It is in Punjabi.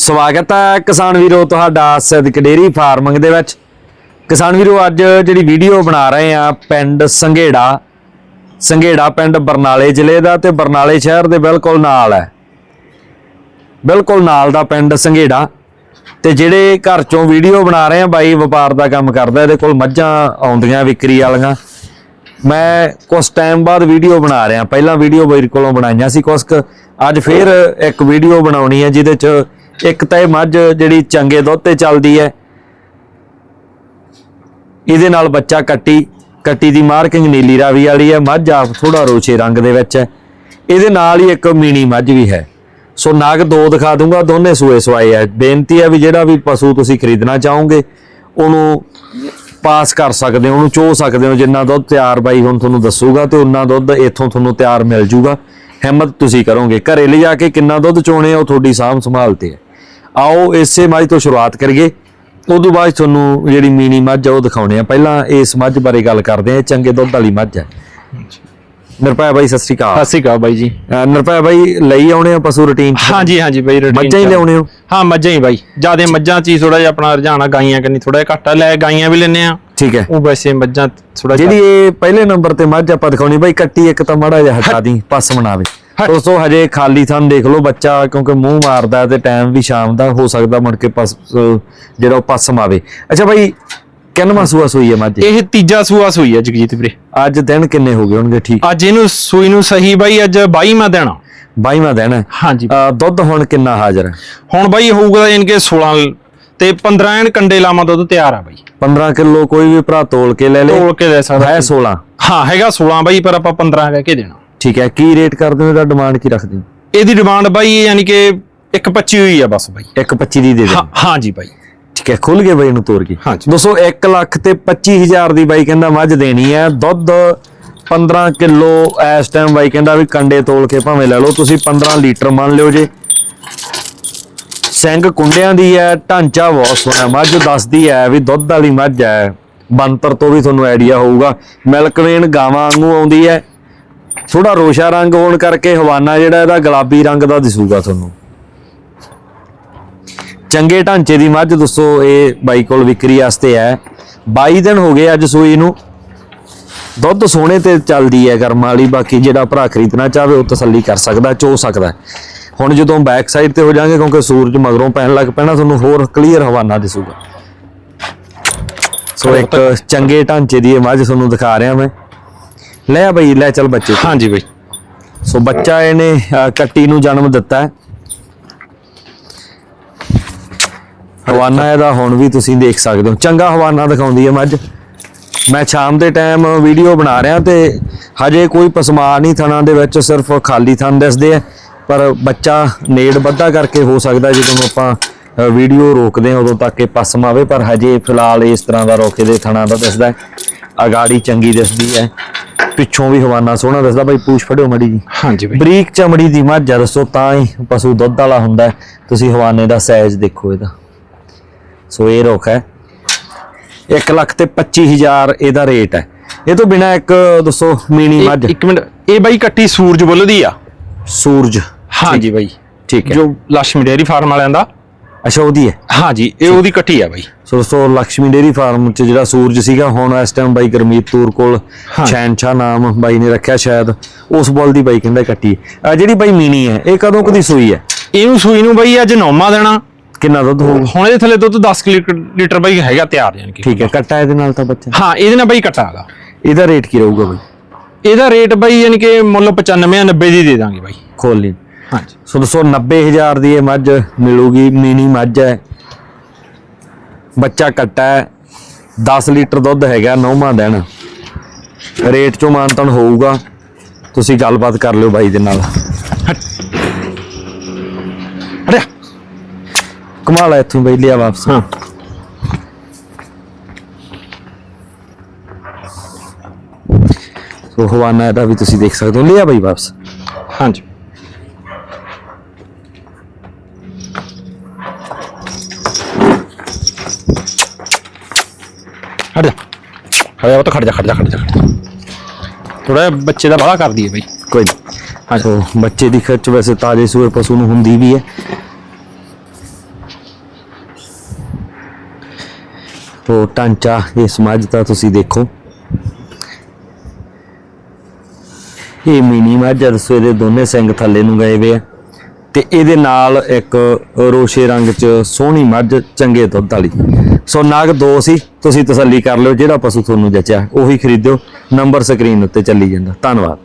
ਸਵਾਗਤ ਹੈ ਕਿਸਾਨ ਵੀਰੋ ਤੁਹਾਡਾ ਸਿੱਧਕ ਡੇਰੀ ਫਾਰਮਿੰਗ ਦੇ ਵਿੱਚ। ਕਿਸਾਨ ਵੀਰੋ, ਅੱਜ ਜਿਹੜੀ ਵੀਡੀਓ ਬਣਾ ਰਹੇ ਆ ਪਿੰਡ ਸੰਘੇੜਾ। ਸੰਘੇੜਾ ਪਿੰਡ ਬਰਨਾਲੇ ਜ਼ਿਲ੍ਹੇ ਦਾ ਤੇ ਬਰਨਾਲੇ ਸ਼ਹਿਰ ਦੇ ਬਿਲਕੁਲ ਨਾਲ ਹੈ। ਬਿਲਕੁਲ ਨਾਲ ਦਾ ਪਿੰਡ ਸੰਘੇੜਾ। ਤੇ ਜਿਹੜੇ ਘਰ ਚੋਂ ਵੀਡੀਓ ਬਣਾ ਰਹੇ ਆ ਬਾਈ ਵਪਾਰ ਦਾ ਕੰਮ ਕਰਦਾ, ਇਹਦੇ ਕੋਲ ਮੱਝਾਂ ਆਉਂਦੀਆਂ ਵਿਕਰੀ ਵਾਲੀਆਂ। ਮੈਂ ਕੁਝ ਟਾਈਮ ਬਾਅਦ ਵੀਡੀਓ ਬਣਾ ਰਿਹਾ। ਪਹਿਲਾਂ ਵੀਡੀਓ ਬਾਈ ਕੋਲੋਂ ਬਣਾਈਆਂ ਸੀ ਕੁਛ ਕੁ। ਅੱਜ ਫੇਰ ਇੱਕ ਵੀਡੀਓ ਬਣਾਉਣੀ ਹੈ, ਜਿਹਦੇ ਚ ਇੱਕ ਤਾਂ ਇਹ ਮੱਝ ਜਿਹੜੀ ਚੰਗੇ ਦੁੱਧ ਤੇ ਚੱਲਦੀ ਹੈ। ਇਹਦੇ ਨਾਲ ਬੱਚਾ ਕੱਟੀ ਕੱਟੀ ਦੀ ਮਾਰਕਿੰਗ ਨੀਲੀ ਰਾਵੀ ਵਾਲੀ ਹੈ। ਮੱਝ ਆਪ ਥੋੜਾ ਰੋਚੇ ਰੰਗ ਦੇ ਵਿੱਚ ਹੈ। ਇਹਦੇ ਨਾਲ ਹੀ ਇੱਕ ਮੀਣੀ ਮੱਝ ਵੀ ਹੈ। ਸੋ ਨਾਗ ਦੋ ਦਿਖਾ ਦੂੰਗਾ, ਦੋਨੇ ਸੂਏ ਸਵਾਏ ਹੈ ਬੇਨਤੀ ਹੈ ਵੀ ਜਿਹੜਾ ਵੀ ਪਸ਼ੂ ਤੁਸੀਂ ਖਰੀਦਣਾ ਚਾਹੋਗੇ, ਉਹਨੂੰ ਪਾਸ ਕਰ ਸਕਦੇ ਹੋ, ਉਹਨੂੰ ਚੋ ਸਕਦੇ ਹੋ। ਜਿੰਨਾ ਦੁੱਧ ਤਿਆਰ ਬਾਈ ਹੁਣ ਤੁਹਾਨੂੰ ਦੱਸੂਗਾ ਤੇ ਉਨਾ ਦੁੱਧ ਇੱਥੋਂ ਤੁਹਾਨੂੰ ਤਿਆਰ ਮਿਲ ਜੂਗਾ। ਹਿੰਮਤ ਤੁਸੀਂ ਕਰੋਗੇ। ਘਰੇ ਲਿਜਾ ਕੇ ਕਿੰਨਾ ਦੁੱਧ ਚੋਣੇ ਉਹ ਤੁਹਾਡੀ ਸਾਂਭ ਸੰਭਾਲ ਤੇ ਹੈ। ਆਓ ਇਸੇ ਮੱਝ ਤੋਂ ਸ਼ੁਰੂਆਤ ਕਰੀਏ। ਉਦੋਂ ਬਾਅਦ ਤੁਹਾਨੂੰ ਜਿਹੜੀ ਮੀਨੀ ਮੱਝ ਆ ਉਹ ਦਿਖਾਉਣੇ ਆ। ਪਹਿਲਾਂ ਇਸ ਮੱਝ ਬਾਰੇ ਗੱਲ ਕਰਦੇ ਆ ਚੰਗੇ ਦੁੱਧ ਵਾਲੀ ਮੱਝ ਹੈ ਨਿਰਭੈ ਬਾਈ ਸਤਿ ਸ਼੍ਰੀ ਸਤਿ ਅਕਾਲ ਸ਼੍ਰੀ ਅਕਾਲ ਬਾਈ ਜੀ। ਨਿਰਭੈ ਬਾਈ ਲਈ ਆਉਣੇ ਆ ਪਸ਼ੂ ਰੂਟੀਨ ਹਾਂਜੀ ਹਾਂਜੀ ਬਾਈ routine ਮੱਝਾਂ ਹੀ। ਲਿਆਉਣੇ ਹੋ? ਹਾਂ ਮੱਝਾਂ ਹੀ ਬਾਈ। ਜਿਆਦੇ ਮੱਝਾਂ ਚ ਹੀ ਥੋੜਾ ਜਿਹਾ ਆਪਣਾ ਰੁਝਾਨ ਆ ਗਾਈਆਂ ਕੰਨੀ ਥੋੜਾ ਜਿਹਾ ਘੱਟਾ ਲੈ ਗਾਈਆਂ ਵੀ ਲੈਨੇ ਆ। ਠੀਕ ਹੈ। ਉਹ ਵੈਸੇ ਮੱਝਾਂ ਥੋੜਾ ਜਿਹੜੀ ਇਹ ਪਹਿਲੇ ਨੰਬਰ ਤੇ ਮੱਝ ਆਪਾਂ ਦਿਖਾਉਣੀ ਬਾਈ ਕੱਟੀ ਇੱਕ ਤਾਂ ਮਾੜਾ ਜਿਹਾ ਹਟਾ ਦੀ ਪਸ ਬਣਾਵੇ। ਦੋਸਤੋ ਹਜੇ ਖਾਲੀ ਥਾਂ ਦੇਖ ਲਓ ਬੱਚਾ ਕਿਉਂਕਿ ਮੂੰਹ ਮਾਰਦਾ ਤੇ ਟਾਈਮ ਵੀ ਸ਼ਾਮ ਦਾ ਹੋ ਸਕਦਾ ਮੁੜ ਕੇ ਪਸ ਜਿਹੜਾ ਉਹ ਪਸ ਮਾਵੇ। ਅੱਛਾ ਬਾਈ ਕਿੰਨਵਾਂ ਸੂਆ ਸੂਈ ਹੈ ਮੱਝ? ਇਹ ਤੀਜਾ ਸੂਆ ਸੂਈ ਆ ਜਗਜੀਤ ਵੀਰੇ। ਅੱਜ ਦਿਨ ਕਿੰਨੇ ਹੋ ਗਏ ਹੋਣਗੇ? ਠੀਕ। ਅੱਜ ਇਹਨੂੰ ਸੂਈ ਨੂੰ ਸਹੀ ਬਾਈ ਅੱਜ 22ਵਾਂ ਦਿਨ ਆ। 22ਵਾਂ ਦਿਨ। ਹੈ ਹਾਂਜੀ ਦੁੱਧ ਹੁਣ ਕਿੰਨਾ ਹਾਜ਼ਰ ਹੈ? ਹੁਣ ਬਾਈ ਹੋਊਗਾ ਯਾਨੀ ਕਿ 16 ਤੇ 15 ਐਨ ਕੰਡੇ ਲਾਵਾਂ ਦੁੱਧ ਤਿਆਰ ਆ ਬਾਈ। 15 ਕਿਲੋ ਕੋਈ ਵੀ ਭਰਾ ਤੋਲ ਕੇ ਲੈ ਲੇ। ਤੋਲ ਕੇ ਲੈ ਸਕਦਾ। ਹੈ 16 ਹਾਂ ਹੈਗਾ 16 ਬਾਈ ਪਰ ਆਪਾਂ 15 ਕਹਿ ਕੇ ਦੇਣਾ। ਠੀਕ ਹੈ ਕੀ ਰੇਟ ਕਰਦੇ ਹੋ ਇਹਦਾ ਡਿਮਾਂਡ ਕੀ ਰੱਖਦੇ ਹੋ? ਇਹਦੀ ਡਿਮਾਂਡ ਬਾਈ ਯਾਨੀ ਕਿ 125 ਹੋਈ ਆ ਬਸ ਬਾਈ। 125 ਦੀ ਦੇ ਦੇ ਹਾਂ ਹਾਂਜੀ ਬਾਈ। ਠੀਕ ਹੈ ਖੁੱਲ ਗਏ ਬਾਈ ਇਹਨੂੰ ਤੋਰ ਕੇ। ਹਾਂਜੀ। ਦੋਸਤੋ 1 ਲੱਖ ਤੇ 25000 ਦੀ ਬਾਈ ਕਹਿੰਦਾ ਮੱਝ ਦੇਣੀ ਹੈ। ਦੁੱਧ 15 ਕਿਲੋ ਇਸ ਟਾਈਮ ਬਾਈ ਕਹਿੰਦਾ ਵੀ ਕੰਡੇ ਤੋਲ ਕੇ ਭਾਵੇਂ ਲੈ ਲਓ। ਤੁਸੀਂ 15 ਲੀਟਰ ਮੰਨ ਲਿਓ ਜੇ। ਸਿੰਘ ਕੁੰਡਿਆਂ ਦੀ ਹੈ ਢਾਂਚਾ ਬਹੁਤ ਸੋਹਣਾ ਮੱਝ ਦੱਸਦੀ ਹੈ ਵੀ ਦੁੱਧ ਵਾਲੀ ਮੱਝ ਹੈ। ਬੰਤਰ ਤੋਂ ਵੀ ਤੁਹਾਨੂੰ ਆਈਡੀਆ ਹੋਊਗਾ। ਮਿਲਕ ਵੇਨ ਗਾਵਾਂ ਵਾਂਗੂ ਆਉਂਦੀ ਹੈ। ਥੋੜਾ ਰੋਸ਼ਾ ਰੰਗ ਹੋਣ ਕਰਕੇ ਹਵਾਨਾ ਜਿਹੜਾ ਇਹਦਾ ਗੁਲਾਬੀ ਰੰਗ ਦਾ ਦਿਸੂਗਾ ਤੁਹਾਨੂੰ। ਚੰਗੇ ਢਾਂਚੇ ਦੀ ਮੱਝ ਦੋਸਤੋ, ਇਹ ਬਾਈ ਕੋਲ ਵਿਕਰੀ ਵਾਸਤੇ ਹੈ। 22 ਦਿਨ ਹੋ ਗਏ ਅੱਜ ਸੂਈ ਨੂੰ। ਦੁੱਧ ਸੋਹਣੇ ਤੇ ਚੱਲਦੀ ਹੈ ਗਰਮ ਵਾਲੀ। ਬਾਕੀ ਜਿਹੜਾ ਭਰਾ ਖਰੀਦਣਾ ਚਾਹਵੇ, ਉਹ ਤਸੱਲੀ ਕਰ ਸਕਦਾ, ਚੋ ਸਕਦਾ ਹੁਣ ਜਦੋਂ ਬੈਕ ਸਾਈਡ ਤੇ ਹੋ ਜਾਾਂਗੇ, ਕਿਉਂਕਿ ਸੂਰਜ ਮਗਰੋਂ ਪੈਣ ਲੱਗ ਪੈਣਾ, ਤੁਹਾਨੂੰ ਹੋਰ ਕਲੀਅਰ ਹਵਾਨਾ ਦਿਸੂਗਾ। ਸੋ ਇੱਕ ਚੰਗੇ ਢਾਂਚੇ ਦੀ ਇਹ ਮੱਝ ਤੁਹਾਨੂੰ ਦਿਖਾ ਰਿਹਾ ਮੈਂ। ਲੈ ਆ ਬਈ ਲੈ ਚੱਲ ਬੱਚੇ। ਹਾਂਜੀ ਬਾਈ। ਸੋ ਬੱਚਾ ਇਹਨੇ ਕੱਟੀ ਨੂੰ ਜਨਮ ਦਿੱਤਾ ਹੈ। ਹਵਾਨਾ ਇਹਦਾ ਹੁਣ ਵੀ ਤੁਸੀਂ ਦੇਖ ਸਕਦੇ ਹੋ। ਚੰਗਾ ਹਵਾਨਾ ਦਿਖਾਉਂਦੀ ਹੈ ਮੱਝ। ਮੈਂ ਸ਼ਾਮ ਦੇ ਟਾਈਮ ਵੀਡੀਓ ਬਣਾ ਰਿਹਾ ਤੇ ਹਜੇ ਕੋਈ ਪਸਮਾ ਨਹੀਂ ਥਣਾ ਦੇ ਵਿੱਚ ਸਿਰਫ ਖਾਲੀ ਥਣ ਦਿਸਦੇ ਆ। ਪਰ ਬੱਚਾ ਨੇੜ ਬੱਧਾ ਕਰਕੇ ਹੋ ਸਕਦਾ ਜਦੋਂ ਆਪਾਂ ਵੀਡੀਓ ਰੋਕਦੇ ਹਾਂ ਉਦੋਂ ਤੱਕ ਇਹ ਪਸਮ ਆਵੇ। ਪਰ ਹਜੇ ਫਿਲਹਾਲ ਇਸ ਤਰ੍ਹਾਂ ਦਾ ਰੋਕੇ ਦੇ ਥਣਾ ਦਾ ਦਿਸਦਾ ਅਗਾੜੀ ਚੰਗੀ ਦਿਸਦੀ ਹੈ। ਪਿੱਛੋਂ ਵੀ ਹਵਾਨਾ ਸੋਹਣਾ ਦਿਸਦਾ ਬਾਈ ਪੂਛ ਫੜਿਓ ਮੜੀ ਜੀ। ਹਾਂਜੀ ਬਾਈ। ਬਰੀਕ ਚਮੜੀ ਦੀ ਮੱਝ ਦੱਸੋ ਤਾਂ ਹੀ ਪਸ਼ੂ ਦੁੱਧ ਵਾਲਾ ਹੁੰਦਾ। ਤੁਸੀਂ ਹਵਾਨੇ ਦਾ ਸਾਈਜ਼ ਦੇਖੋ ਇਹਦਾ। ਸੋ ਇਹ ਰੁੱਖ ਹੈ। 1 ਲੱਖ ਤੇ 25000 ਇਹਦਾ ਰੇਟ ਹੈ। ਇਹ ਤੋਂ ਬਿਨਾ ਇੱਕ ਦੱਸੋ ਮੀਨੀ ਮੱਝ। ਇੱਕ ਮਿੰਟ ਇਹ ਬਾਈ ਕੱਟੀ ਸੂਰਜ ਬੁੱਲ ਦੀ ਆ। ਸੂਰਜ। ਹਾਂਜੀ ਬਾਈ। ਠੀਕ ਹੈ। ਜੋ ਲక్ష్ਮੀ ਡੇਅਰੀ ਫਾਰਮ ਵਾਲਿਆਂ ਦਾ। ਅੱਛਾ ਉਹਦੀ ਹੈ? ਹਾਂਜੀ ਇਹ ਉਹਦੀ ਕੱਟੀ ਆ ਬਾਈ। ਸੋ ਦੋਸਤੋ ਲక్ష్ਮੀ ਡੇਰੀ ਫਾਰਮ ਚ ਜਿਹੜਾ ਸੂਰਜ ਸੀਗਾ ਹੁਣ ਇਸ ਟਾਈਮ ਬਾਈ ਗਰਮੀਤ ਤੂਰ ਕੋਲ। ਸ਼ੈਨਸ਼ਾ ਨਾਮ ਬਾਈ ਨੇ ਰੱਖਿਆ ਸ਼ਾਇਦ ਉਸ ਬੋਲ ਦੀ ਬਾਈ ਕਹਿੰਦਾ ਕੱਟੀ। ਅਹ ਜਿਹੜੀ ਬਾਈ ਮੀਨੀ ਹੈ ਇਹ ਕਦੋਂ ਕਦੀ ਸੂਈ ਹੈ? ਇਹਨੂੰ ਸੂਈ ਨੂੰ ਬਾਈ ਅੱਜ ਨੌਵਾਂ ਦੇਣਾ। ਕਿੰਨਾ ਦੁੱਧ ਹੋਊਗਾ ਹੁਣ ਇਹਦੇ ਥੱਲੇ ਦੁੱਧ 10 ਕੁ ਲੀਟਰ ਲੀਟਰ ਬਾਈ ਹੈਗਾ ਤਿਆਰ ਯਾਨੀ ਕਿ। ਠੀਕ ਹੈ ਕੱਟਾ ਇਹਦੇ ਨਾਲ ਤਾਂ ਬੱਚਾ। ਹਾਂ ਇਹਦੇ ਨਾਲ ਬਾਈ ਕੱਟਾ ਹੈਗਾ। ਇਹਦਾ ਰੇਟ ਕੀ ਰਹੂਗਾ ਬਾਈ? ਇਹਦਾ ਰੇਟ ਬਾਈ ਯਾਨੀ ਕਿ ਮੁੱਲ 95 90 ਦੀ ਦੇ ਦਾਂਗੇ ਬਾਈ। ਖੋਲ ਲਈ। ਹਾਂਜੀ। ਸੋ ਦੋਸਤੋ 90000 ਦੀ ਇਹ ਮੱਝ ਮਿਲੂਗੀ ਮੀਨੀ ਮੱਝ ਹੈ। ਬੱਚਾ ਕੱਟਾ ਹੈ। 10 ਲੀਟਰ ਦੁੱਧ ਹੈਗਾ ਨੌਵਾਂ ਦਿਨ। ਰੇਟ ਚੋਂ ਮਾਨਤਨ ਹੋਊਗਾ। ਤੁਸੀਂ ਗੱਲਬਾਤ ਕਰ ਲਿਓ ਬਾਈ ਦੇ ਨਾਲ। ਅਰੇ ਕਮਾਲ ਹੈ ਇੱਥੋਂ ਬਈ ਲਿਆ ਵਾਪਸ। ਹਾਂ। ਸੋ ਹਵਾਨਾ ਇਹਦਾ ਵੀ ਤੁਸੀਂ ਦੇਖ ਸਕਦੇ ਹੋ। ਲਿਆ ਬਾਈ ਵਾਪਸ। ਹਾਂਜੀ। ਹਟ ਜਾ। ਹਟ ਉਹ ਤਾਂ ਖੜ ਜਾ ਖੜ ਜਾ ਖੜ ਜਾ ਥੋੜਾ ਬੱਚੇ ਦਾ ਬਾਹਲਾ ਕਰਦੀ ਹੈ ਬਈ। ਕੋਈ ਹਾਂ ਸੋ ਬੱਚੇ ਦੀ ਖਰਚ ਵੈਸੇ ਤਾਜ਼ੇ ਸੂਏ ਪਸ਼ੂ ਨੂੰ ਹੁੰਦੀ ਵੀ ਹੈ। ਤੋ ਟਾਂਚਾ ਇਹ ਸਮਾਜ ਦਾ ਤੁਸੀਂ ਦੇਖੋ। ਇਹ ਮਿਨੀ ਮਾਜਰ ਸਵੇਰੇ ਦੋਨੇ ਸਿੰਘ ਥੱਲੇ ਨੂੰ ਗਏ ਵੇ ਆ। ਤੇ ਇਹਦੇ ਨਾਲ ਇੱਕ ਰੋਸ਼ੇ ਰੰਗ ਚ ਸੋਹਣੀ ਮੱਝ, ਚੰਗੇ ਦੁੱਧ ਵਾਲੀ। ਸੋ ਨਾਗ ਦੋ ਸੀ, ਤੁਸੀਂ ਤਸੱਲੀ ਕਰ ਲਿਓ, ਜਿਹੜਾ ਪਸ਼ੂ ਤੁਹਾਨੂੰ ਜਚਿਆ, ਉਹੀ ਖਰੀਦਿਓ, ਨੰਬਰ ਸਕਰੀਨ ਉੱਤੇ ਚੱਲੀ ਜਾਂਦਾ। ਧੰਨਵਾਦ।